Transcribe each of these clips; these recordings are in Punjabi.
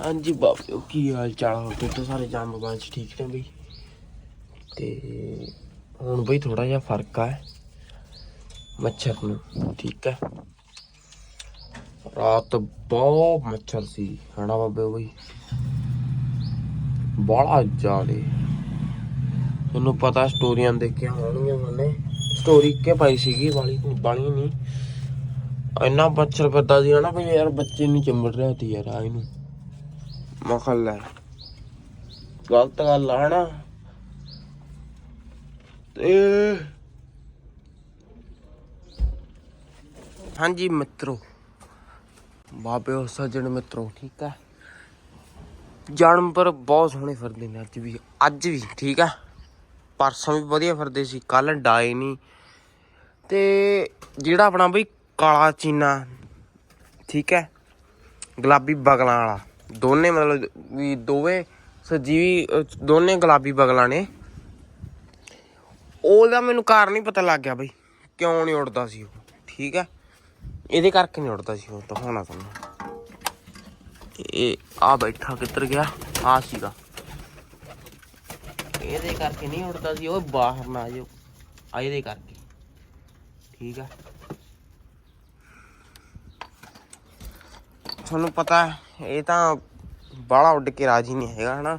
ਹਾਂਜੀ ਬਾਬਿਓ ਕੀ ਹਾਲ ਚਾਲ ਹੋ ਤੇ ਸਾਰੇ ਜਾਨ ਬਗਾਨ ਠੀਕ ਨੇ ਬਈ। ਤੇ ਹੁਣ ਬਈ ਥੋੜਾ ਜਿਹਾ ਫ਼ਰਕ ਆ। ਮੱਛਰ ਨੂੰ, ਠੀਕ ਹੈ ਰਾਤ ਬਹੁਤ ਮੱਛਰ ਸੀ, ਹਨਾ ਬਾਬੇ ਬਈ? ਬੜਾ ਜਾਲੇ ਤੁਹਾਨੂੰ ਪਤਾ ਸਟੋਰੀਆਂ ਦੇਖੀਆਂ ਹੋਣਗੀਆਂ ਮੈਨੇ। ਸਟੋਰੀ ਕੇ ਪਾਈ ਸੀਗੀ, ਵਾਲੀ ਬਾਲੀ ਨਹੀਂ ਇੰਨਾ ਮੱਛਰ ਫਿਰਦਾ ਸੀ, ਹਨਾ ਵੀ ਯਾਰ, ਬੱਚੇ ਨਹੀਂ ਚੰਬੜ ਰਿਹਾ ਸੀ ਯਾਰ ਆ ਇਹਨੂੰ ਮਖਲ ਲੈ ਗਲਤ ਗੱਲ ਆ ਹਨਾ? ਤੇ ਹਾਂਜੀ ਮਿੱਤਰੋ ਬਾਬੇ ਸੱਜਣ ਮਿੱਤਰੋ ਠੀਕ ਆ ਜਾਨਵਰ ਬਹੁਤ ਸੋਹਣੇ ਫਿਰਦੇ ਨੇ ਅੱਜ ਵੀ ਅੱਜ ਵੀ ਠੀਕ ਆ ਪਰਸੋਂ ਵੀ ਵਧੀਆ ਫਿਰਦੇ ਸੀ ਕੱਲ ਡਾਏ ਨਹੀਂ ਤੇ ਜਿਹੜਾ ਆਪਣਾ ਬਈ ਕਾਲਾ ਚੀਨਾ ਠੀਕ ਹੈ? ਗੁਲਾਬੀ ਬਗਲਾਂ ਵਾਲਾ। ਦੋਨੇ ਮਤਲਬ ਵੀ ਦੋਵੇਂ ਸਜੀਵੀ ਦੋਨੇ ਗੁਲਾਬੀ ਬਗਲਾਂ ਨੇ। ਉਹਦਾ ਮੈਨੂੰ ਕਾਰਨ ਨਹੀਂ ਪਤਾ ਲੱਗ ਗਿਆ ਬਈ ਕਿਉਂ ਨਹੀਂ ਉੜਦਾ ਸੀ ਉਹ ਠੀਕ ਹੈ? ਇਹਦੇ ਕਰਕੇ ਨਹੀਂ ਉੜਦਾ ਸੀ ਉਹ ਤਾਂ ਹੋਣਾ ਤੁਹਾਨੂੰ। ਇਹ ਆ ਬੈਠਾ ਕਿੱਧਰ ਗਿਆ? ਆ ਸੀਗਾ। ਇਹਦੇ ਕਰਕੇ ਨਹੀਂ ਉੜਦਾ ਸੀ ਉਹ ਬਾਹਰ ਨਾ ਆਜੋ ਆ ਇਹਦੇ ਕਰਕੇ। ਠੀਕ ਆ ਤੁਹਾਨੂੰ ਪਤਾ ਹੈ, ਇਹ ਤਾਂ ਬਾਹਲਾ ਉੱਡ ਕੇ ਰਾਜੀ ਨਹੀਂ ਹੈਗਾ, ਹਨਾ।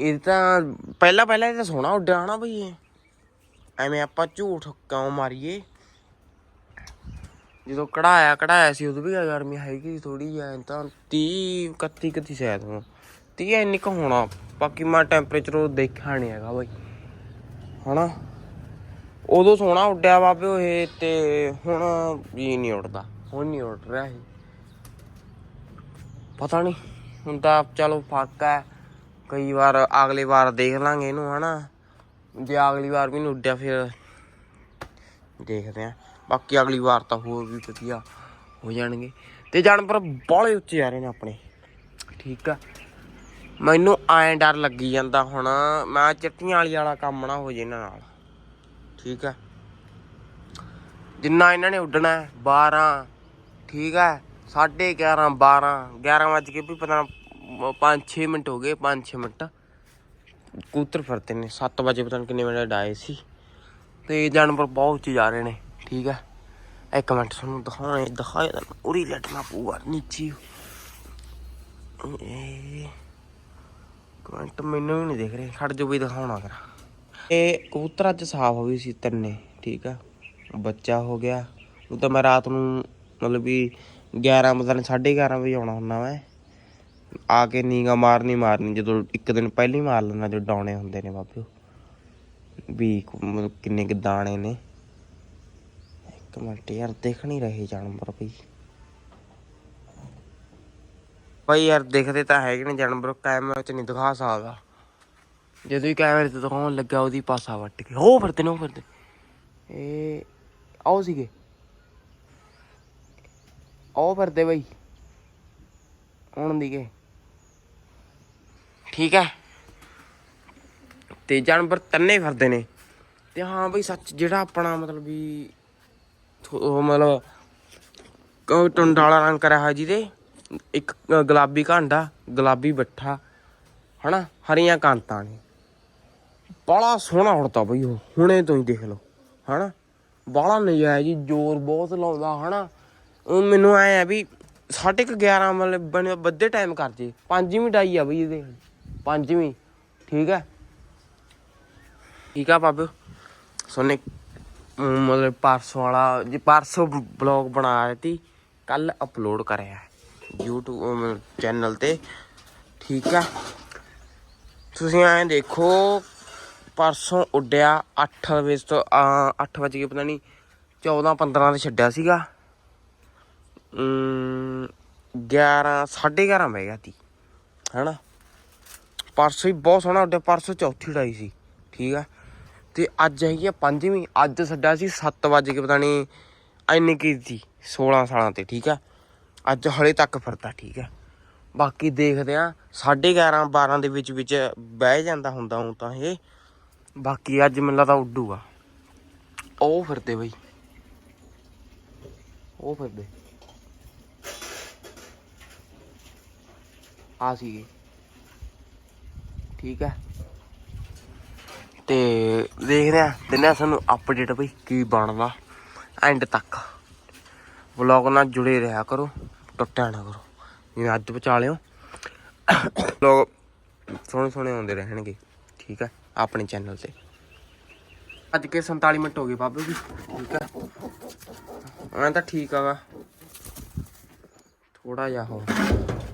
ਇਹ ਤਾਂ ਪਹਿਲਾਂ ਪਹਿਲਾਂ ਇਹ ਤਾਂ ਸੋਹਣਾ ਉੱਡਿਆ, ਹਨਾ ਬਈ ਇਹ। ਐਵੇਂ ਆਪਾਂ ਝੂਠ ਕਿਉਂ ਮਾਰੀਏ? ਜਦੋਂ ਕਢਾਇਆ ਕਢਾਇਆ ਸੀ, ਉਦੋਂ ਵੀ ਗਰਮੀ ਹੈਗੀ ਥੋੜੀ ਜਿਹੀ ਤਾਂ 30 31 31 ਸ਼ਾਇਦ ਹੁਣ। 30 ਇੰਨੀ ਕੁ ਹੋਣਾ। ਬਾਕੀ ਮੈਂ ਟੈਂਪਰੇਚਰ ਉਹ ਦੇਖਿਆ ਨਹੀਂ ਹੈਗਾ ਬਈ। ਹਨਾ। ਉਦੋਂ ਸੋਹਣਾ ਉੱਡਿਆ ਬਾਬੇ ਉਹ, ਇਹ ਤੇ ਹੁਣ ਵੀ ਨਹੀਂ ਉੱਡਦਾ। ਹੁਣ ਨਹੀਂ ਉੱਡ ਰਿਹਾ ਇਹ। ਪਤਾ ਨਹੀਂ ਹੁਣ ਤਾਂ ਚਲੋ ਫ਼ਰਕ ਹੈ ਕਈ ਵਾਰ ਅਗਲੀ ਵਾਰ ਦੇਖ ਲਾਂਗੇ ਇਹਨੂੰ ਹਨਾ। ਜੇ ਅਗਲੀ ਵਾਰ ਵੀ ਉੱਡਿਆ ਫਿਰ ਦੇਖਦੇ ਆ। ਬਾਕੀ ਅਗਲੀ ਵਾਰ ਤਾਂ ਹੋਰ ਵੀ ਵਧੀਆ ਹੋ ਜਾਣਗੇ। ਤੇ ਜਾਨਵਰ ਬਾਹਲੇ ਉੱਚੇ ਆ ਰਹੇ ਨੇ ਆਪਣੇ। ਠੀਕ ਆ। ਮੈਨੂੰ ਐਂ ਡਰ ਲੱਗੀ ਜਾਂਦਾ ਹੁਣ। ਮੈਂ ਚਿੱਟੀਆਂ ਵਾਲੀ ਵਾਲਾ ਕੰਮ ਨਾ ਹੋ ਜੇ ਇਹਨਾਂ ਨਾਲ। ਠੀਕ ਆ। ਜਿੰਨਾ ਇਹਨਾਂ ਨੇ ਉੱਡਣਾ ਹੈ, 12 ਠੀਕ ਹੈ 11:30 12 11 ਵਜ ਕੇ ਵੀ ਪਤਾ 5-6 ਮਿੰਟ ਹੋ ਗਏ 5-6 ਮਿੰਟ। ਕੂਤਰ ਫਿਰਦੇ ਨੇ 7 ਵਜੇ ਪਤਾ ਨਹੀਂ ਕਿੰਨੇ ਵਜੇ ਡਾਏ ਸੀ। ਤੇ ਜਾਨਵਰ ਬਹੁਤ ਉੱਚੇ ਜਾ ਰਹੇ ਨੇ, ਠੀਕ ਹੈ। ਇੱਕ ਮਿੰਟ, ਤੁਹਾਨੂੰ ਦਿਖਾਉਣਾ ਦਿਖਾਇਆ ਤਾਂ ਉਰੀ ਲੈਟਣਾ ਪਊਗਾ, ਨੀਚੇ। ਕਮੈਂਟ ਮੈਨੂੰ ਵੀ ਨਹੀਂ ਦਿਖ ਰਹੇ, ਖੜ ਜੋ ਵੀ ਦਿਖਾਉਣਾ ਕਰਾਂ ਇਹ ਕਬੂਤਰ ਅੱਜ ਸਾਫ਼ ਹੋ ਗਈ ਸੀ ਤਿੰਨੇ, ਠੀਕ ਆ ਬੱਚਾ ਹੋ ਗਿਆ, ਉਹ ਤਾਂ ਮੈਂ ਰਾਤ ਨੂੰ, ਮਤਲਬ ਵੀ 11 ਮਤਲਬ 11:30 ਵਜੇ ਆਉਣਾ ਹੁੰਦਾ ਮੈਂ। ਆ ਕੇ ਨੀਗਾ ਮਾਰਨੀ ਮਾਰਨੀ, ਜਦੋਂ ਇੱਕ ਦਿਨ ਪਹਿਲੀ ਮਾਰ ਲੈਂਦਾ, ਜਦੋਂ ਡਾਉਣੇ ਹੁੰਦੇ ਨੇ ਬਾਬਿਓ ਵੀ ਮਤਲਬ ਕਿੰਨੇ ਕਿ ਦਾਣੇ ਨੇ। ਇੱਕ ਮਿੰਟ ਯਾਰ, ਦੇਖ ਨਹੀਂ ਰਹੇ ਜਾਨਵਰ ਬਈ। ਭਾਈ ਯਾਰ, ਦੇਖਦੇ ਤਾਂ ਹੈਗੇ ਨੇ ਜਾਨਵਰ ਕੈਮਰੇ 'ਚ ਨਹੀਂ ਦਿਖਾ ਸਕਦਾ। ਜਦੋਂ ਹੀ ਕੈਮਰੇ ਤੇ ਦਿਖਾਉਣ ਲੱਗਾ ਉਹਦੀ ਪਾਸਾ ਵੱਟ ਕੇ ਉਹ ਫਿਰਦੇ ਨੇ, ਉਹ ਫਿਰਦੇ। ਇਹ ਆਓ ਸੀਗੇ। ਉਹ ਫਿਰਦੇ ਬਈ। ਹੁਣ ਦੀਗੇ ਠੀਕ ਹੈ। ਤੇ ਜਾਨਵਰ ਤੰਨੇ ਫਿਰਦੇ ਨੇ। ਤੇ ਹਾਂ ਬਈ ਸੱਚ ਜਿਹੜਾ ਆਪਣਾ ਮਤਲਬ ਵੀ ਉਹ ਮਤਲਬ ਕੋ ਟੁੰਡਾਲਾ ਰੰਗ ਕਰਿਆ ਹੋਇਆ ਜਿਹਦੇ, ਇੱਕ ਗੁਲਾਬੀ ਘਾਂਡਾ, ਗੁਲਾਬੀ ਬੱਠਾ, ਹਨਾ, ਹਰੀਆਂ ਕਾਂਤਾਂ ਨੇ। ਬੜਾ ਸੋਹਣਾ ਉੜਦਾ ਬਈ ਉਹ, ਹੁਣੇ ਤੋਂ ਹੀ ਦੇਖ ਲਓ, ਹਨਾ। ਬਾਲਾ ਨਜਾਇਜ਼ ਜੀ, ਜ਼ੋਰ ਬਹੁਤ ਲਾਉਂਦਾ, ਹਨਾ। ਉਹ ਮੈਨੂੰ ਐ ਆ ਵੀ ਸਾਢੇ ਕੁ 11 ਮਤਲਬ ਬਣੇ ਬੱਦੇ ਟਾਈਮ ਕਰ ਜੇ। ਪੰਜਵੀਂ ਡਾਈ ਆ ਬਈ ਇਹਦੇ। ਪੰਜਵੀਂ। ਠੀਕ ਹੈ? ਠੀਕ ਆ ਬਾਬੂ ਸੋਨੇ ਮਤਲਬ ਪਰਸੋਂ ਵਾਲਾ, ਜੀ ਪਰਸੋਂ ਬਲੌਗ ਬਣਾਇਆ ਸੀ ਕੱਲ ਅਪਲੋਡ ਕਰਿਆ ਹੈ। YouTube ਚੈਨਲ ਤੇ। ਠੀਕ ਆ? ਤੁਸੀਂ ਐਂ ਦੇਖੋ, ਪਰਸੋਂ ਉੱਡਿਆ 8 ਵਜੇ ਤੋਂ 8 ਵਜੇ ਪਤਾ ਨਹੀਂ 14 15 ਤੇ ਛੱਡਿਆ ਸੀਗਾ। 11 11:30 ਬਹਿ ਗਿਆ ਤੀ, ਹੈਨਾ? ਪਰਸੋਂ ਹੀ ਬਹੁਤ ਸੋਹਣਾ ਉੱਡਿਆ, ਪਰਸੋਂ ਚੌਥੀ ਉਡਾਈ ਸੀ, ਠੀਕ ਆ? ਤੇ ਅੱਜ ਹੈਗੀ ਆ ਪੰਜਵੀਂ, ਅੱਜ ਸਾਡਾ ਸੀ 7 ਵਜੇ ਕੇ ਪਤਾ ਨਹੀਂ ਇੰਨੀ ਕੀ ਸੀ 16 ਸਾਲਾਂ ਤੇ, ਠੀਕ ਆ? ਅੱਜ ਹਲੇ ਤੱਕ ਫਿਰਦਾ, ਠੀਕ ਆ? ਬਾਕੀ ਦੇਖਦੇ ਆ 11:30 12 ਦੇ ਵਿੱਚ ਵਿੱਚ ਬਹਿ ਜਾਂਦਾ ਹੁੰਦਾ ਹੁਣ ਤਾਂ ਇਹ, ਬਾਕੀ ਅੱਜ ਮੈਨੂੰ ਲੱਗਦਾ ਉੱਡੂਗਾ। ਉਹ ਫਿਰਦੇ ਬਈ। ਉਹ ਫਿਰਦੇ। ਆ ਸੀਗੇ। ਠੀਕ ਹੈ। ਤੇ ਦੇਖਦੇ ਆ ਦਿੰਦੇ ਆ ਸਾਨੂੰ ਅਪਡੇਟ ਬਈ ਕੀ ਬਣਦਾ ਐਂਡ ਤੱਕ। ਵਲੌਗ ਨਾਲ ਜੁੜੇ ਰਿਹਾ ਕਰੋ, ਟੁੱਟਿਆ ਨਾ ਕਰੋ। ਜਿਵੇਂ ਅੱਜ ਬਚਾ ਲਿਓ। ਲੋਕ ਸੋਹਣੇ ਸੋਹਣੇ ਆਉਂਦੇ ਰਹਿਣਗੇ। ਠੀਕ ਹੈ, ਆਪਣੇ ਚੈਨਲ ਤੇ। ਅੱਜ ਕੇ 47 ਮਿੰਟ ਹੋ ਗਏ ਬਾਬੂ ਜੀ। ਠੀਕ ਹੈ। ਮੈਂ ਤਾਂ ਠੀਕ ਆਗਾ ਥੋੜਾ ਜਿਹਾ ਹੋ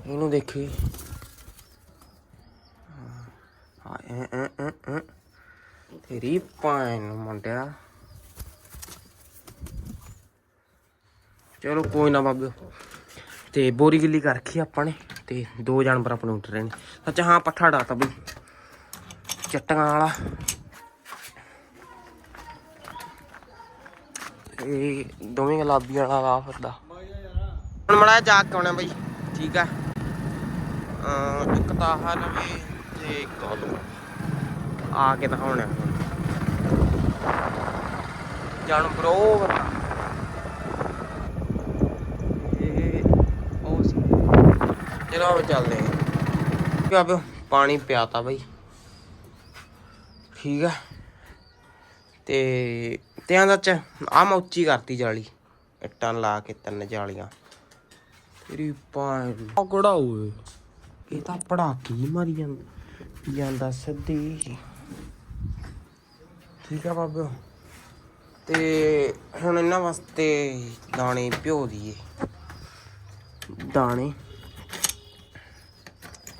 ਇਹਨੂੰ ਦੇਖੀ। ਹਾਂ। ਤੇਰੀ ਪਾਣ ਮੁੰਡਿਆ। ਚਲੋ ਕੋਈ ਨਾ ਬਾਬੇ ਤੇ ਬੋਰੀ ਗਿੱਲੀ ਕਰ ਰੱਖੀ ਆਪਾਂ ਨੇ ਤੇ ਦੋ ਜਾਨਵਰ ਆਪਣੇ ਉੱਠ ਰਹੇ ਨੇ। ਸੱਚ ਹਾਂ, ਪੱਠਾ ਡਾਤਾ ਬਈ। ਚੱਟਾਂ ਵਾਲਾ। ਇਹ ਦੋਵੇਂ ਗੁਲਾਬੀ ਵਾਲਾ ਆ ਫਿਰਦਾ। ਹੁਣ ਮੜਾ ਜਾ ਕੇ ਆਉਣਾ ਬਈ। ਠੀਕ ਆ। ਇੱਕ ਤਾਂ ਆਹ ਲਵੇ ਤੇ ਇੱਕ ਉਹ ਆ ਕੇ ਦਿਖਾਉਣਾ। ਹੁਣ ਜਾਨਵਰ ਉਹ ਇਹ ਉਹ ਸੀ। ਚਲੋ ਚੱਲਦੇ ਹਾਂ। ਕਿ ਪਾਣੀ ਪਿਆਤਾ ਬਈ। ਠੀਕ ਆ। ਤੇ ਤੇ ਆਂਦਾ ਚ ਆ ਮੈਂ ਉੱਚੀ ਕਰਤੀ ਜਾਲੀ। ਇੱਟਾਂ ਲਾ ਕੇ ਤਿੰਨ ਜਾਲੀਆਂ। ਤੇਰੀ ਪਾਣ ਆ ਕੋੜਾ ਓਏ? ਇਹ ਤਾਂ ਪੜਾਕੀ ਮਾਰੀ ਜਾਂਦਾ ਜਾਂਦਾ ਸਿੱਧੀ ਠੀਕ ਆ ਬਾਬਿਓ ਤੇ ਹੁਣ ਇਹਨਾਂ ਵਾਸਤੇ ਦਾਣੇ ਭਿਓ ਦਈਏ। ਦਾਣੇ?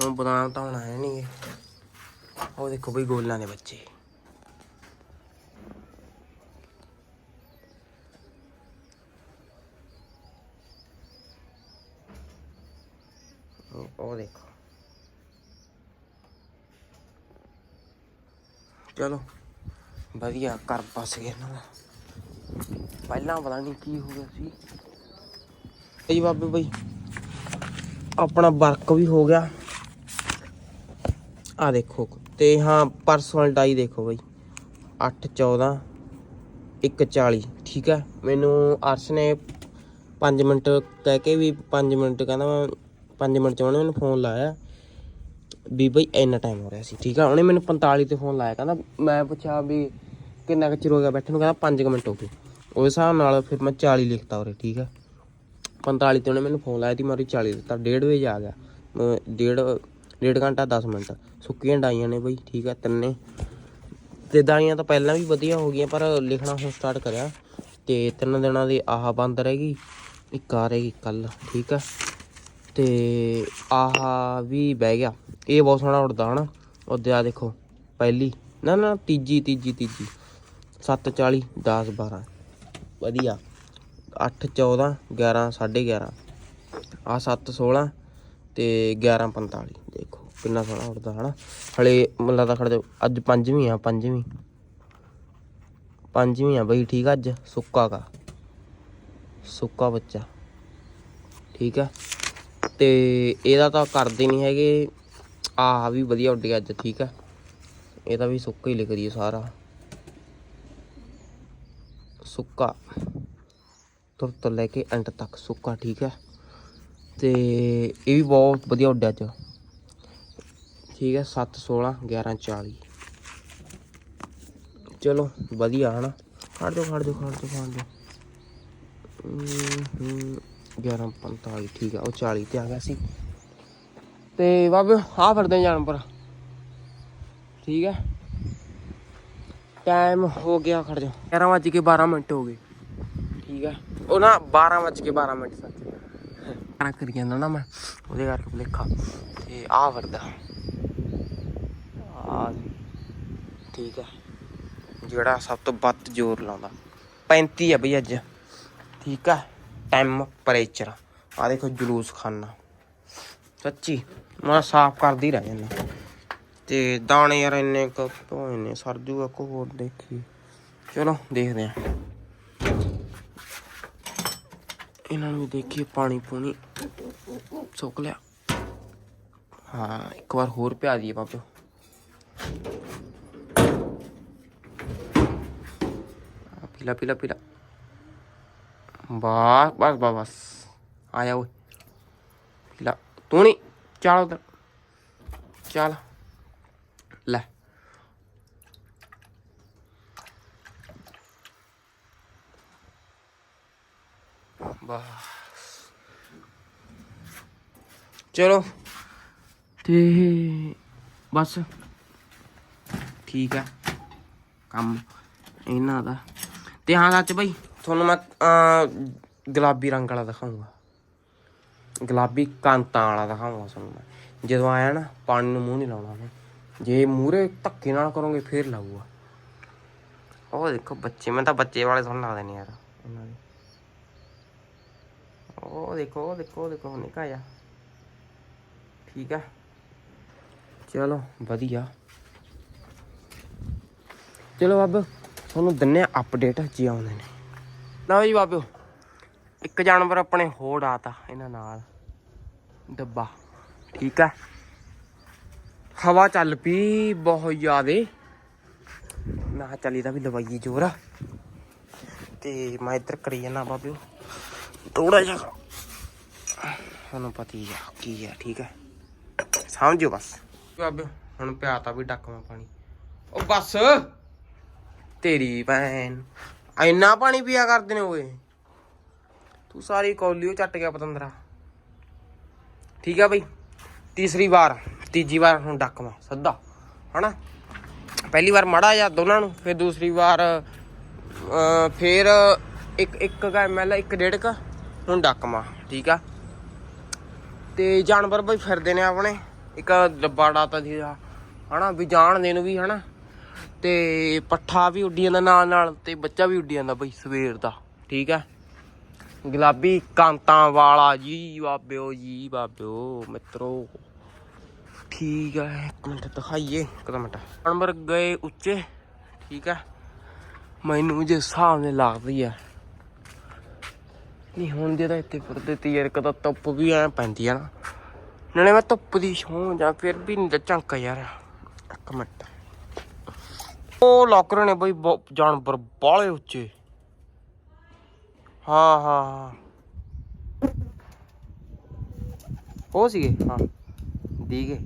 ਹੁਣ ਬਦਾਮ ਤਾਂ ਹੁਣ ਆਏ ਨਹੀਂ ਉਹ ਦੇਖੋ ਬਈ ਗੋਲਾਂ ਦੇ ਬੱਚੇ। ਉਹ- ਉਹ ਦੇਖੋ। ਚਲੋ, ਵਧੀਆ ਕਰ ਪਸ ਗਿਆ ਇਹਨਾਂ ਦਾ। ਪਹਿਲਾਂ ਪਤਾ ਨਹੀਂ ਕੀ ਹੋ ਗਿਆ ਸੀ। ਜੀ ਬਾਬੇ ਬਈ, ਆਪਣਾ ਵਰਕ ਵੀ ਹੋ ਗਿਆ। ਆ ਦੇਖੋ, ਤੇ ਹਾਂ ਪਰਸਨਲ ਡਾਈ ਦੇਖੋ ਬਈ। 8 14 140 ਠੀਕ ਹੈ? ਮੈਨੂੰ ਅਰਸ਼ ਨੇ 5 ਮਿੰਟ ਕਹਿ ਕੇ ਵੀ 5 ਮਿੰਟ ਕਹਿੰਦਾ ਮੈਂ 5 ਮਿੰਟ ਚ ਉਹਨੇ ਮੈਨੂੰ ਫੋਨ ਲਾਇਆ। ਵੀ ਬਈ ਇੰਨਾ ਟਾਈਮ ਹੋ ਰਿਹਾ ਸੀ। ਠੀਕ ਆ, ਉਹਨੇ ਮੈਨੂੰ 45 ਤੇ ਫੋਨ ਲਾਇਆ, ਕਹਿੰਦਾ ਮੈਂ ਪੁੱਛਿਆ ਵੀ ਕਿੰਨਾ ਕੁ ਚਿਰ ਹੋ ਗਿਆ ਬੈਠੇ ਨੂੰ, ਕਹਿੰਦਾ 5 ਮਿੰਟ ਹੋ ਗਏ। ਉਸ ਹਿਸਾਬ ਨਾਲ ਫਿਰ ਮੈਂ 40 ਲਿਖਤਾ ਉਰੇ, ਠੀਕ ਆ। 45 ਤੇ ਉਹਨੇ ਮੈਨੂੰ ਫੋਨ ਲਾਇਆ ਤੀ ਮੈਂ ਉਹਦੀ 40 ਦਿੱਤਾ 1:30 ਵਜੇ ਆ ਗਿਆ। ਡੇਢ ਡੇਢ ਘੰਟਾ 10 ਮਿੰਟ। ਸੁੱਕੀਆਂ ਡਾਈਆਂ ਨੇ ਬਈ, ਠੀਕ ਆ, ਤਿੰਨੇ। ਤੇ ਡਾਈਆਂ ਤਾਂ ਪਹਿਲਾਂ ਵੀ ਵਧੀਆ ਹੋ ਗਈਆਂ, ਪਰ ਲਿਖਣਾ ਹੁਣ ਸਟਾਰਟ ਕਰਿਆ। ਤੇ ਤਿੰਨ ਦਿਨਾਂ ਦੀ ਆਹ ਬੰਦ ਰਹਿ ਗਈ, ਇੱਕ ਆ ਰਹੀ ਕੱਲ ਠੀਕ ਆ। ਤੇ ਆਹ ਵੀ ਬਹਿ ਗਿਆ। ਇਹ ਬਹੁਤ ਸੋਹਣਾ ਉੱਡਦਾ ਹਨਾ ਉਹਦੇ ਆ ਦੇਖੋ, ਪਹਿਲੀ। ਨਾ ਨਾ, ਤੀਜੀ ਤੀਜੀ ਤੀਜੀ। 740 10 12 ਵਧੀਆ। 8 14 11 11.5 ਆ 7 16 ਤੇ 11 45 ਦੇਖੋ, ਕਿੰਨਾ ਸੋਹਣਾ ਉੱਡਦਾ ਹਨਾ ਹਲੇ ਮੈਨੂੰ ਲੱਗਦਾ ਖੜ ਜਾ ਅੱਜ ਪੰਜਵੀਂ ਆ, ਪੰਜਵੀਂ। ਪੰਜਵੀਂ ਆ ਬਈ, ਠੀਕ ਆ ਅੱਜ? ਸੁੱਕਾ ਕਾ ਸੁੱਕਾ ਬੱਚਾ। ਠੀਕ ਆ? ਤੇ ਇਹਦਾ ਤਾਂ ਕਰਦੇ ਨਹੀਂ ਹੈਗੇ। ਆਹ ਵੀ ਵਧੀਆ ਉੱਡ ਗਿਆ ਅੱਜ, ਠੀਕ ਆ। ਇਹਦਾ ਵੀ ਸੁੱਕਾ ਹੀ ਲਿਖ ਦਈਏ ਸਾਰਾ। ਸੁੱਕਾ। ਤੁਰ ਤੁਰ ਲੈ ਕੇ ਐਂਡ ਤੱਕ ਸੁੱਕਾ, ਠੀਕ ਹੈ ਤੇ ਇਹ ਵੀ ਬਹੁਤ ਵਧੀਆ ਉੱਡਿਆ ਚ ਠੀਕ ਹੈ 7 16 11 40 ਚਲੋ, ਵਧੀਆ, ਹਨਾ। ਖੜ ਜਾਓ ਖੜ ਜਾਓ ਖੜ ਜਾਓ ਖੜ ਜਾਓ। ਹੂੰ। 11:45 ਠੀਕ ਆ, ਉਹ 40 ਤੇ ਆ ਗਿਆ ਸੀ। ਤੇ ਬਾਬੇ ਆ ਫਿਰਦੇ ਜਾਨਵਰ। ਠੀਕ ਹੈ ਟਾਈਮ ਹੋ ਗਿਆ, ਖੜ ਜਾ। 11 ਵਜ ਕੇ 12 ਮਿੰਟ ਹੋ ਗਏ। ਠੀਕ ਹੈ ਉਹ ਨਾ 12 ਵਜ ਕੇ 12 ਮਿੰਟ ਸੱਚ। ਕਰਾਂ ਕਰੀ ਜਾਂਦਾ ਨਾ ਮੈਂ, ਉਹਦੇ ਕਰਕੇ ਭੁਲੇਖਾ। ਤੇ ਆ ਵਰਦਾ ਆ ਠੀਕ ਹੈ ਜਿਹੜਾ ਸਭ ਤੋਂ ਵੱਧ ਜ਼ੋਰ ਲਾਉਂਦਾ। 35 ਆ ਬਈ ਅੱਜ। ਠੀਕ ਹੈ ਟੈਂਪਰੇਚਰ ਆ ਦੇਖੋ ਜਲੂਸ ਖਾਨਾ। ਸੱਚੀ, ਮੈਂ ਸਾਫ਼ ਕਰਦੀ ਰਹਿ ਜਾਂਦਾ। ਤੇ ਦਾਣੇ ਯਾਰ ਇੰਨੇ ਕੁ ਧੋਏ ਨੇ, ਸਰ ਕੋ ਹੋਰ ਦੇਖੀ। ਚਲੋ, ਦੇਖਦੇ ਆ ਇਹਨਾਂ ਨੂੰ ਦੇਖੀਏ, ਪਾਣੀ ਪੂਣੀ ਸੁੱਕ ਲਿਆ। ਹਾਂ, ਇੱਕ ਵਾਰ ਹੋਰ ਪਿਆ ਦਈਏ ਬਾਬੇ। ਪੀਲਾ ਪੀਲਾ ਪੀਲਾ। ਬਸ ਬਸ ਬਸ ਬਸ ਆਇਆ ਓਏ ਪੀਲਾ ਤੂੰ ਨਹੀਂ ਚੱਲ ਉਧਰ ਚੱਲ ਲੈ ਬਸ ਚਲੋ ਤੇ ਬਸ ਠੀਕ ਆ ਕੰਮ ਇਹਨਾਂ ਦਾ ਤੇ ਹਾਂ ਸੱਚ ਬਈ ਤੁਹਾਨੂੰ ਮੈਂ ਗੁਲਾਬੀ ਰੰਗ ਵਾਲਾ ਦਿਖਾਉਂਗਾ। ਗੁਲਾਬੀ ਕਾਂਤਾਂ ਵਾਲਾ ਦਿਖਾਉਂਗਾ ਤੁਹਾਨੂੰ ਮੈਂ। ਜਦੋਂ ਆਇਆ ਨਾ, ਪਾਣੀ ਨੂੰ ਮੂੰਹ ਨਹੀਂ ਲਾਉਣਾ ਮੈਂ। ਜੇ ਮੂਰੇ ਧੱਕੇ ਨਾਲ ਕਰੋਗੇ, ਫੇਰ ਲਾਊਗਾ। ਉਹ ਦੇਖੋ ਬੱਚੇ, ਮੈਂ ਤਾਂ ਬੱਚੇ ਵਾਲੇ ਤੁਹਾਨੂੰ ਲਾ ਦੇਣੇ ਯਾਰ ਉਹਨਾਂ ਦੇ। ਉਹ ਦੇਖੋ ਉਹ ਦੇਖੋ ਉਹ ਦੇਖੋ, ਨਿਕਾ ਜਾ ਠੀਕ ਆ। ਚਲੋ, ਵਧੀਆ। ਚਲੋ ਬਾਬੇ, ਤੁਹਾਨੂੰ ਦਿੰਨੇ ਅਪਡੇਟ ਜੇ ਆਉਂਦੇ ਨੇ। ਲਓ ਜੀ ਬਾਬਿਓ, ਇੱਕ ਜਾਨਵਰ ਆਪਣੇ ਹੋਰ ਆਤਾ ਇਹਨਾਂ ਨਾਲ। ਡੱਬਾ, ਠੀਕ ਆ? ਹਵਾ ਚੱਲ ਪਈ ਬਹੁਤ ਜ਼ਿਆਦੇ। ਮੈਂ ਕਿਹਾ ਚੱਲ ਇਹਦਾ ਵੀ ਲਵਾਈਏ ਜੋਰ। ਤੇ ਮੈਂ ਇੱਧਰ ਕਰੀ ਜਾਣਾ ਬਾਬਿਓ ਥੋੜਾ ਜਿਹਾ। ਤੁਹਾਨੂੰ ਪਤਾ ਹੀ ਆ ਕੀ ਆ, ਠੀਕ ਹੈ ਸਮਝੋ ਬਸ। ਬਾਬਿਓ, ਹੁਣ ਪਿਆਤਾ ਵੀ ਡੱਕਵਾਂ ਪਾਣੀ। ਉਹ ਬਸ, ਤੇਰੀ ਭੈਣ। ਇੰਨਾ ਪਾਣੀ ਪੀਆ ਕਰਦੇ ਨੇ ਓਏ। ਤੂੰ ਸਾਰੀ ਕੌਲੀ ਓ ਚੱਟ ਗਿਆ ਪਤੰਦਰਾ। ਠੀਕ ਆ ਬਈ। ਤੀਸਰੀ ਵਾਰ, ਤੀਜੀ ਵਾਰ ਹੁਣ ਡੱਕਵਾਂ ਸੱਦਾ ਹਨਾ? ਪਹਿਲੀ ਵਾਰ ਮੜਾ ਜਾਂ ਦੋਨਾਂ ਨੂੰ, ਫਿਰ ਦੂਸਰੀ ਵਾਰ ਫਿਰ ਇੱਕ ਇੱਕ ਕਾ ਐਮਐਲ ਇੱਕ ਡੇਢ ਕਾ, ਹੁਣ ਡੱਕਵਾਂ ਠੀਕ ਆ? ਤੇ ਜਾਨਵਰ ਬਈ ਫਿਰਦੇ ਨੇ ਆਪਣੇ। ਇੱਕ ਡੱਬਾ ਡਾਤਾ ਦੀ ਹਨਾ? ਵੀ ਜਾਣ ਦੇ ਨੂੰ ਵੀ, ਹਨਾ? ਤੇ ਪੱਠਾ ਵੀ ਉੱਡੀ ਜਾਂਦਾ ਨਾਲ ਨਾਲ ਤੇ ਬੱਚਾ ਵੀ ਉੱਡੀ ਜਾਂਦਾ ਬਈ ਸਵੇਰ ਦਾ, ਠੀਕ ਆ? ਗੁਲਾਬੀ ਕਾਂਤਾਂ ਵਾਲਾ, ਜੀ ਬਾਬਿਓ ਜੀ ਬਾਬਿਓ, ਮਿੱਤਰੋ। ਠੀਕ ਆ, ਇੱਕ ਮਿੰਟ ਦਿਖਾਈਏ, ਇੱਕ ਮਿੰਟ। ਜਾਨਵਰ ਗਏ ਉੱਚੇ, ਠੀਕ ਆ? ਮੈਨੂੰ ਜੇ ਹਿਸਾਬ ਨੇ ਲੱਗਦੀ ਆ। ਨਹੀਂ, ਹੁਣ ਜੇ ਤਾਂ ਇੱਥੇ ਫਿਰਦੇ ਤੇ ਯਾਰ ਕਦਾ ਧੁੱਪ ਵੀ ਐ ਪੈਂਦੀ ਆ ਨਾ। ਨਾਲੇ ਮੈਂ ਧੁੱਪ ਦੀ ਛੋਂ ਜਾਂ ਫਿਰ ਵੀ ਨਹੀਂ ਝੰਕ ਯਾਰ, ਇੱਕ ਮਿੰਟ। ਉਹ ਲੱਗ ਨੇ ਬਈ ਜਾਨਵਰ ਬਾਲੇ ਉੱਚੇ। ਹਾਂ ਹਾਂ ਹਾਂ। ਉਹ ਸੀਗੇ, ਹਾਂ, ਦੀਗੇ।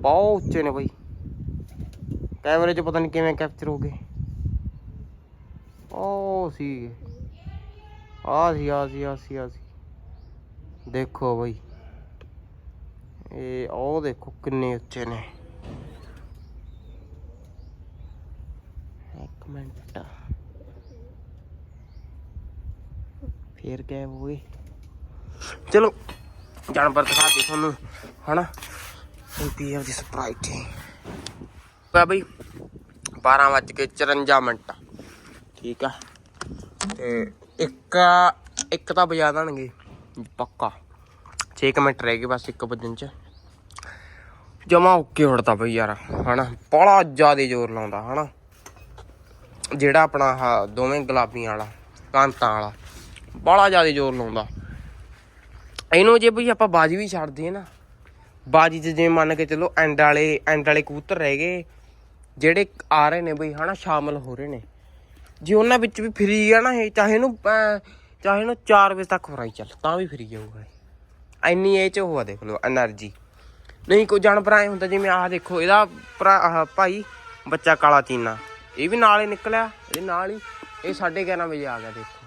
ਬਹੁਤ ਉੱਚੇ ਨੇ ਬਈ। ਕੈਮਰੇ 'ਚ ਪਤਾ ਨਹੀਂ ਕਿਵੇਂ ਕੈਪਚਰ ਹੋ ਗਏ। ਉਹ ਸੀਗੇ। ਆ ਸੀ ਆ ਸੀ ਆ ਸੀ ਆ ਸੀ। ਦੇਖੋ ਬਈ। ਇਹ, ਉਹ ਦੇਖੋ ਕਿੰਨੇ ਉੱਚੇ ਨੇ ਇੱਕ ਮਿੰਟ ਫੇਰ ਗਏ ਹੋ ਗਏ। ਚਲੋ, ਜਾਨਵਰ ਦਿਖਾ ਦੇ ਤੁਹਾਨੂੰ, ਹਨਾ? ਪੀਐਫ ਦੀ ਸਪਰਾਈਟ ਹੈ। ਬਈ 12 ਵੱਜ ਕੇ 54 ਮਿੰਟ। ਠੀਕ ਆ? ਤੇ ਇੱਕ ਇੱਕ ਤਾਂ ਵਜਾ ਦੇਣਗੇ। ਪੱਕਾ। 6 ਮਿੰਟ ਰਹਿ ਗਏ ਬਸ ਇੱਕ ਵਜਣ ਚ। ਜਮਾ ਓਕੇ ਉੜਦਾ ਬਈ ਯਾਰ, ਹਨਾ? ਬੜਾ ਜ਼ਿਆਦਾ ਜ਼ੋਰ ਲਾਉਂਦਾ, ਹਨਾ? ਜਿਹੜਾ ਆਪਣਾ ਦੋਵੇਂ ਗੁਲਾਬੀਆਂ ਵਾਲਾ, ਕਾਂਤਾਂ ਵਾਲਾ। ਬੜਾ ਜ਼ਿਆਦਾ ਜ਼ੋਰ ਲਾਉਂਦਾ। ਇਹਨੂੰ ਜੇ ਵੀ ਆਪਾਂ ਬਾਜੀ ਵੀ ਛੱਡ ਦਈਏ ਨਾ, ਬਾਜੀ 'ਚ ਜਿਵੇਂ ਮੰਨ ਕੇ ਚੱਲੋ ਐਂਡ ਵਾਲੇ ਐਂਡ ਵਾਲੇ ਕਬੂਤਰ ਰਹਿ ਗਏ, ਜਿਹੜੇ ਆ ਰਹੇ ਨੇ ਬਈ ਹਨਾ, ਸ਼ਾਮਲ ਹੋ ਰਹੇ ਨੇ। ਜੇ ਉਹਨਾਂ ਵਿੱਚ ਵੀ ਫਰੀ ਆ ਨਾ ਇਹ, ਚਾਹੇ ਨੂੰ ਚਾਹੇ ਇਹਨੂੰ 4 ਵਜੇ ਤੱਕ ਫਰਾਈ ਚੱਲ, ਤਾਂ ਵੀ ਫਰੀ ਜਾਊਗਾ ਇੰਨੀ ਇਹ ਚ ਹੋਆ ਦੇਖ ਲਓ એનર્ਜੀ ਨਹੀਂ, ਕੋਈ ਜਾਨਵਰ ਆਏ ਹੁੰਦਾ, ਜਿਵੇਂ ਆਹ ਦੇਖੋ, ਇਹਦਾ ਭਾਈ, ਬੱਚਾ ਕਾਲਾ ਚੀਨਾ। ਇਹ ਵੀ ਨਾਲ ਨਿਕਲਿਆ ਇਹ ਨਾਲ ਹੀ, ਇਹ 11:30 ਵਜੇ ਆ ਗਿਆ, ਦੇਖੋ।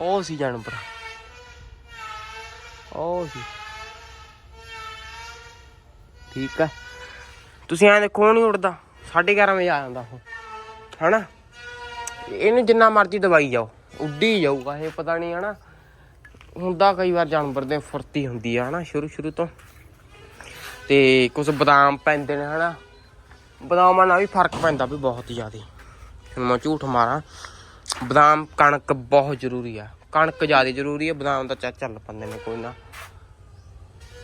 ਉਹ ਸੀ ਜਾਨਵਰ ਉਹ ਸੀ। ਠੀਕ ਆ। ਤੁਸੀਂ ਐਂ ਦੇਖੋ ਨਹੀਂ ਉੱਡਦਾ। 11:30 ਵਜੇ ਆ ਜਾਂਦਾ ਉਹ। ਹਨਾ? ਇਹਨੂੰ ਜਿੰਨਾ ਮਰਜ਼ੀ ਦਵਾਈ ਜਾਓ। ਉੱਡੀ ਜਾਊਗਾ ਇਹ, ਪਤਾ ਨਹੀਂ ਹਨਾ। ਹੁੰਦਾ ਕਈ ਵਾਰ ਜਾਨਵਰ ਦੇ ਫੁਰਤੀ ਹੁੰਦੀ ਆ, ਹਨਾ ਸ਼ੁਰੂ ਸ਼ੁਰੂ ਤੋਂ। ਤੇ ਕੁਝ ਬਦਾਮ ਪੈਂਦੇ ਨੇ, ਹਨਾ। ਬਦਾਮਾਂ ਨਾਲ ਵੀ ਫ਼ਰਕ ਪੈਂਦਾ ਵੀ ਬਹੁਤ ਜ਼ਿਆਦਾ। ਮੈਂ ਝੂਠ ਮਾਰਾਂ। ਬਦਾਮ ਕਣਕ ਬਹੁਤ ਜ਼ਰੂਰੀ ਆ। ਕਣਕ ਜ਼ਿਆਦਾ ਜ਼ਰੂਰੀ ਆ, ਬਦਾਮ ਤਾਂ ਚੱਲ ਚੱਲ ਪੰਦੇ ਨੇ ਕੋਈ ਨਾ।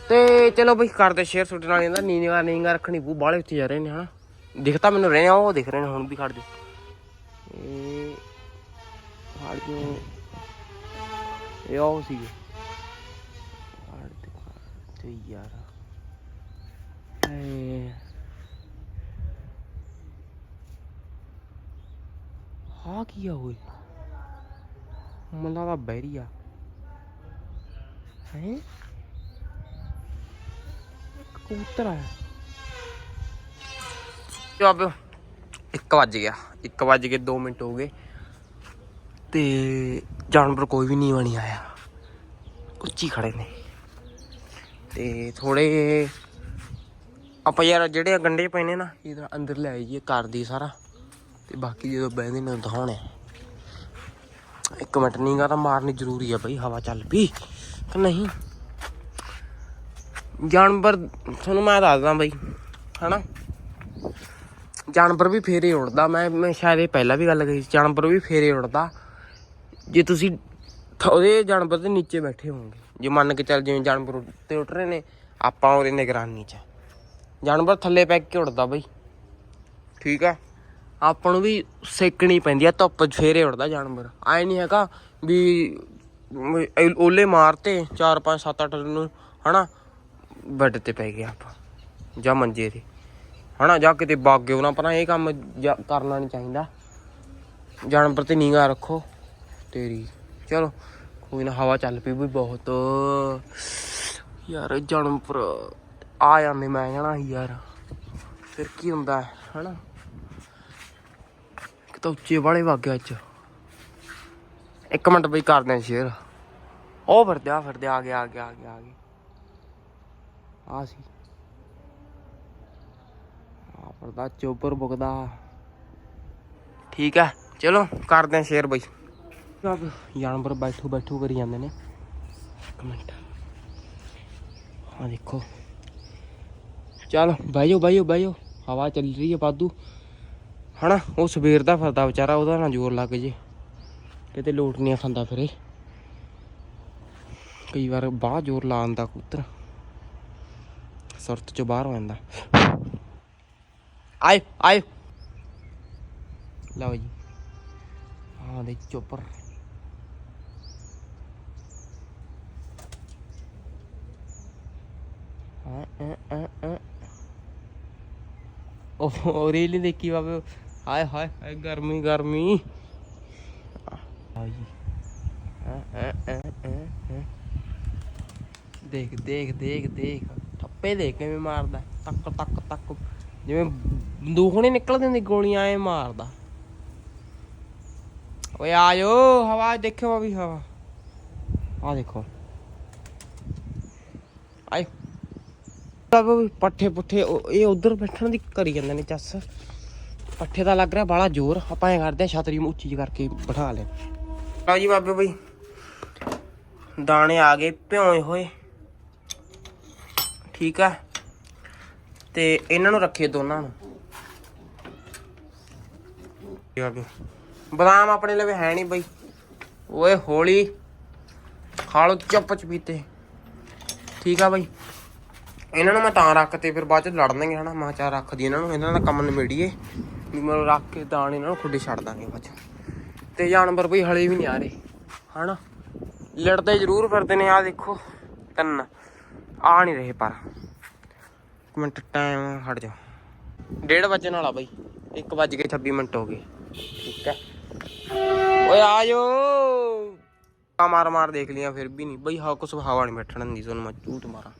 ਤੇ ਚਲੋ ਬਈ ਕਰਦੇ ਸ਼ੇਅਰ ਤੁਹਾਡੇ ਨਾਲ ਇਹਦਾ ਨੀਂਗਾ ਨੀਂਗਾ ਰੱਖਣੀ ਬੂ ਬਾਲੇ ਉੱਤੇ ਜਾ ਰਹੇ ਨੇ, ਹਨਾ। ਦਿਖਤਾ ਮੈਨੂੰ ਰਹੇ ਨੇ ਉਹ ਦਿਖ ਰਹੇ ਨੇ ਹੁਣ ਵੀ ਖੜ ਜਾ ਇਹ ਖੜ ਜਾ ਇਹ ਉਹ ਸੀ ਖੜ ਤੇ ਯਾਰ ਏ ਹਾਂ ਕੀ ਆ ਓਏ? ਮਨ ਦਾ ਬੈਰੀਆ ਹੈ? ਕਬੂਤਰ ਆਇਆ। ਜਵਾਬ 1 ਵੱਜ ਗਿਆ। 1 ਵੱਜ ਕੇ 2 ਮਿੰਟ ਹੋ ਗਏ। ਤੇ ਜਾਨਵਰ ਕੋਈ ਵੀ ਨਹੀਂ ਬਣੀ ਆਇਆ। ਉੱਚੀ ਖੜੇ ਨੇ। ਤੇ ਥੋੜੇ ਆਪਾਂ ਯਾਰ ਜਿਹੜੇ ਆਹ ਗੰਡੇ ਪਏ ਨੇ ਨਾ, ਇਹਦਾ ਅੰਦਰ ਲੈ ਆਈਏ ਕਰਦੀ ਸਾਰਾ। ਤੇ ਬਾਕੀ ਜਦੋਂ ਬਹਿੰਦੇ ਨੇ ਦਿਖਾਉਣੇ ਇੱਕ ਮਿੰਟ ਨਹੀਂ ਗਾ ਤਾਂ ਮਾਰਨੀ ਜ਼ਰੂਰੀ ਆ ਬਈ, ਹਵਾ ਚੱਲ ਪਈ ਕਿ ਨਹੀਂ? ਜਾਨਵਰ, ਤੁਹਾਨੂੰ ਮੈਂ ਦੱਸਦਾ ਬਈ, ਹਨਾ? ਜਾਨਵਰ ਵੀ ਫੇਰੇ ਉੜਦਾ, ਮੈਂ ਮੈਂ ਸ਼ਾਇਦ ਇਹ ਪਹਿਲਾਂ ਵੀ ਗੱਲ ਕਹੀ ਜਾਨਵਰ ਵੀ ਫੇਰੇ ਉੜਦਾ। ਜੇ ਤੁਸੀਂ ਉਹਦੇ ਜਾਨਵਰ ਦੇ ਨੀਚੇ ਬੈਠੇ ਹੋਵੋਗੇ, ਜੇ ਮੰਨ ਕੇ ਚੱਲ ਜਿਵੇਂ ਜਾਨਵਰ ਉੱਤੇ ਉੱਡ ਰਹੇ ਨੇ, ਆਪਾਂ ਉਹਦੇ ਨਿਗਰਾਨੀ 'ਚ। ਜਾਨਵਰ ਥੱਲੇ ਪੈ ਕੇ ਉੜਦਾ ਬਈ। ਠੀਕ ਆ? ਆਪਾਂ ਨੂੰ ਵੀ ਸੇਕਣੀ ਪੈਂਦੀ ਆ ਧੁੱਪ 'ਚ ਫੇਰੇ ਉੜਦਾ ਜਾਨਵਰ। ਐ ਨਹੀਂ ਹੈਗਾ ਵੀ ਓਲੇ ਮਾਰਤੇ 4 5 7 8 ਨੂੰ ਹਨਾ? ਬੈੱਡ ਤੇ ਪੈ ਗਿਆ ਆਪਾਂ ਜਾਂ ਮੰਜੇ ਤੇ। ਹਨਾ ਜਾਂ ਕਿਤੇ ਬਾਗੇ ਉਹਨਾਂ ਪਰ ਇਹ ਕੰਮ ਜਾ- ਕਰਨਾ ਨਹੀਂ ਚਾਹੀਦਾ। ਜਾਨਵਰ ਤੇ ਨਿਗਾਹ ਰੱਖੋ ਤੇਰੀ। ਚਲੋ ਕੋਈ ਨਾ ਹਵਾ ਚੱਲ ਪਈ ਵੀ ਬਹੁਤ। ਯਾਰ ਜਾਨਵਰ ਆ ਜਾਂਦੇ ਮੈਂ ਜਾਣਾ ਸੀ ਯਾਰ। ਫਿਰ ਕੀ ਹੁੰਦਾ ਹੈ, ਹਨਾ? ਤਾਂ ਉੱਚੇ ਵਾਲੇ ਵਾਗਿਆ ਅੱਜ। ਇੱਕ ਮਿੰਟ ਬਈ ਕਰਦੇ ਆ ਸ਼ੇਰ ਉਹ ਫਿਰਦੇ ਆ ਫਿਰਦੇ ਆ ਗਿਆ ਆ ਗਿਆ ਆ ਗਿਆ ਆ ਗਿਆ ਆ ਸੀ। ਆ ਫਿਰਦਾ ਚੋਪਰ ਬੁਕਦਾ। ਠੀਕ ਹੈ, ਚਲੋ ਕਰਦੇ ਆ ਸ਼ੇਰ ਬਈ। ਜਾਨਵਰ ਬੈਠੂ ਬੈਠੂ ਕਰੀ ਜਾਂਦੇ ਨੇ। ਇੱਕ ਮਿੰਟ। ਆ ਦੇਖੋ। ਚੱਲ, ਬਹਿ ਜਾਓ ਬਹਿ ਜਾਓ ਬਹਿ ਜਾਓ। ਹਵਾ ਚੱਲ ਰਹੀ ਹੈ ਵਾਧੂ। ਹਨਾ, ਉਹ ਸਵੇਰ ਦਾ ਫਿਰਦਾ ਵਿਚਾਰਾ, ਉਹਦਾ ਨਾ ਜ਼ੋਰ ਲੱਗ ਜੇ। ਕਿਤੇ ਲੋਟ ਨਹੀਂ ਖਾਂਦਾ ਫਿਰੇ। ਕਈ ਵਾਰ ਬਾਹਰ ਜ਼ੋਰ ਲਾ ਆਂਦਾ ਕਬੂਤਰ। ਸੁਰਤ ਚੋਂ ਬਾਹਰ ਹੋ ਜਾਂਦਾ। ਆਏ ਆਏ। ਲਓ ਜੀ। ਹਾਂ ਦੇ ਚੋਪਰ। ਹਾਂ ਅ ਅ ਉਹ ਉਹ ਰੀਲ ਦੇਖੀ ਬਾਬੇ ਹਾਏ ਹਾਏ ਹਾਏ, ਗਰਮੀ ਗਰਮੀ। ਦੇਖ ਦੇਖ ਦੇਖ ਦੇਖ। ਠੱਪੇ ਦੇਖ ਕਿਵੇਂ ਮਾਰਦਾ। ਤੱਕ ਤੱਕ ਤੱਕ। ਜਿਵੇਂ ਬੰਦੂਕ ਨਹੀਂ ਨਿਕਲਦੀ ਹੁੰਦੀ ਗੋਲੀਆਂ, ਐ ਮਾਰਦਾ। ਓਏ ਆਜੋ ਹਵਾ ਦੇਖੋ ਵੀ ਹਵਾ। ਆ ਦੇਖੋ। ਆਏ। ਪੱਠੇ ਪੁੱਠੇ ਇਹ ਉਧਰ ਬੈਠਣ ਦੀ ਕਰੀ ਜਾਂਦੇ ਨੇ ਚੱਸ ਪੱਠੇ ਦਾ ਲੱਗ ਰਿਹਾ ਬਾਲਾ ਜ਼ੋਰ। ਆਪਾਂ ਐ ਕਰਦੇ ਆ ਛਤਰੀ ਨੂੰ ਉੱਚੀ ਕਰਕੇ ਬਿਠਾ ਲੈ। ਲਓ ਜੀ ਬਾਬੇ ਬਈ, ਦਾਣੇ ਆ ਗਏ ਭਿਓਏ ਹੋਏ। ਠੀਕ ਆ? ਤੇ ਇਹਨਾਂ ਨੂੰ ਰੱਖੇ ਦੋਨਾਂ ਨੂੰ। ਬਾਬੇ ਬਦਾਮ ਆਪਣੇ ਲਵੇ ਹੈ ਨਹੀਂ ਬਈ। ਓਏ ਹੋਲੀ, ਖਾ ਲੋ ਚੁੱਪ ਚਪੀਤੇ। ਠੀਕ ਆ ਬਈ। ਇਹਨਾਂ ਨੂੰ ਮੈਂ ਤਾਂ ਰੱਖਤੇ ਫਿਰ ਬਾਅਦ ਚ ਲੜਨਗੇ ਹਨਾ। ਮੈਂ ਚਾ ਰੱਖਦੀ ਇਹਨਾਂ ਨੂੰ, ਇਹਨਾਂ ਦਾ ਕੰਮ ਨਿਬੇੜੀਏ। ਵੀ ਮੈਂ ਰੱਖ ਕੇ ਦਾਣ ਇਹਨਾਂ ਨੂੰ ਖੁੱਡੇ ਛੱਡ ਦਾਂਗੇ ਬਾਅਦ ਤੇ ਜਾਨਵਰ ਬਈ ਹਲੇ ਵੀ ਨਹੀਂ ਆ ਰਹੇ, ਹਨਾ? ਲੜਦੇ ਜ਼ਰੂਰ ਫਿਰਦੇ ਨੇ ਆ ਦੇਖੋ, ਤਿੰਨ। ਆ ਨਹੀਂ ਰਹੇ ਪਰ। ਇੱਕ ਮਿੰਟ ਟਾਈਮ ਹਟ ਜਾ ਡੇਢ ਵਜੇ ਵਾਲਾ ਬਈ। 1 ਵੱਜ ਕੇ 26 ਮਿੰਟ ਹੋ ਗਏ। ਠੀਕ ਹੈ। ਓਏ ਆਜੋ ਆ ਮਾਰ ਮਾਰ ਦੇਖ ਲਿਆ ਫਿਰ ਵੀ ਨਹੀਂ। ਬਈ ਹਾ ਕੁਛ ਹਵਾ ਨਹੀਂ ਬੈਠਣ ਦਿੰਦੀ, ਤੁਹਾਨੂੰ ਮੈਂ ਝੂਠ ਮਾਰਾਂ।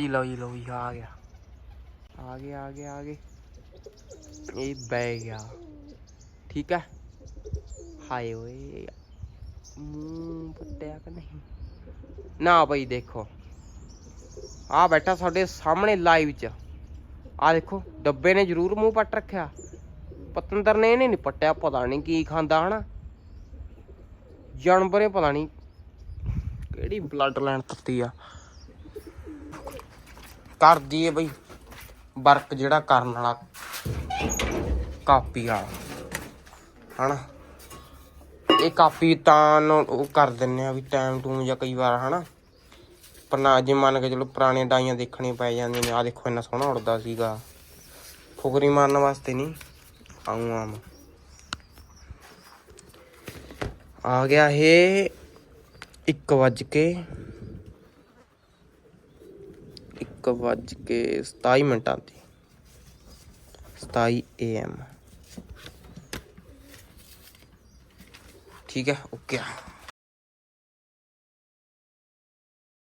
ਜੀ ਲਓ ਜੀ ਲਓ ਜੀ ਆ ਗਿਆ। ਆ ਗਿਆ ਆ ਗਿਆ ਆ ਗਏ। ਇਹ ਬਹਿ ਗਿਆ। ਠੀਕ ਹੈ? ਹਾਏ ਓਏ, ਮੂੰਹ ਪੱਟਿਆ ਕਿ ਨਹੀਂ? ਨਾ ਬਈ ਦੇਖੋ। ਆ ਬੈਠਾ ਸਾਡੇ ਸਾਹਮਣੇ ਲਾਈਵ ਚ। ਆ ਦੇਖੋ, ਡੱਬੇ ਨੇ ਜ਼ਰੂਰ ਮੂੰਹ ਪੱਟ ਰੱਖਿਆ। ਪਤੰਦਰ ਨੇ ਇਹਨੇ ਨਹੀਂ ਪੱਟਿਆ, ਪਤਾ ਨਹੀਂ ਕੀ ਖਾਂਦਾ ਹਨਾ। ਜਾਨਵਰੇ ਪਤਾ ਨਹੀਂ ਕਿਹੜੀ ਬਲੱਡ ਲਾਈਨ ਤੱਤੀ ਆ। ਕਰਦੀ ਏ ਬਈ। ਵਰਕ ਜਿਹੜਾ ਕਰਨ ਵਾਲਾ ਕਾਪੀ ਵਾਲਾ। ਹਨਾ? ਇਹ ਕਾਪੀ ਤਾਂ ਉਹ ਕਰ ਦਿੰਨੇ ਆ ਵੀ ਟਾਈਮ ਟੂਮ ਜਾਂ ਕਈ ਵਾਰ, ਹਨਾ? ਪਰ ਜੇ ਮੰਨ ਕੇ ਚਲੋ ਪੁਰਾਣੀਆਂ ਡਾਈਆਂ ਦੇਖਣੀਆਂ ਪੈ ਜਾਂਦੀਆਂ ਨੇ ਆ ਦੇਖੋ ਇੰਨਾ ਸੋਹਣਾ ਉੜਦਾ ਸੀਗਾ। ਫੁਕਰੀ ਮਾਰਨ ਵਾਸਤੇ ਨਹੀਂ ਆਉਂ ਆਮ। ਆ ਗਿਆ ਇਹ 1 ਵੱਜ ਕੇ ਵੱਜ ਕੇ 27 ਮਿੰਟਾਂ ਤੇ 27 AM ਠੀਕ ਹੈ ਓਕੇ।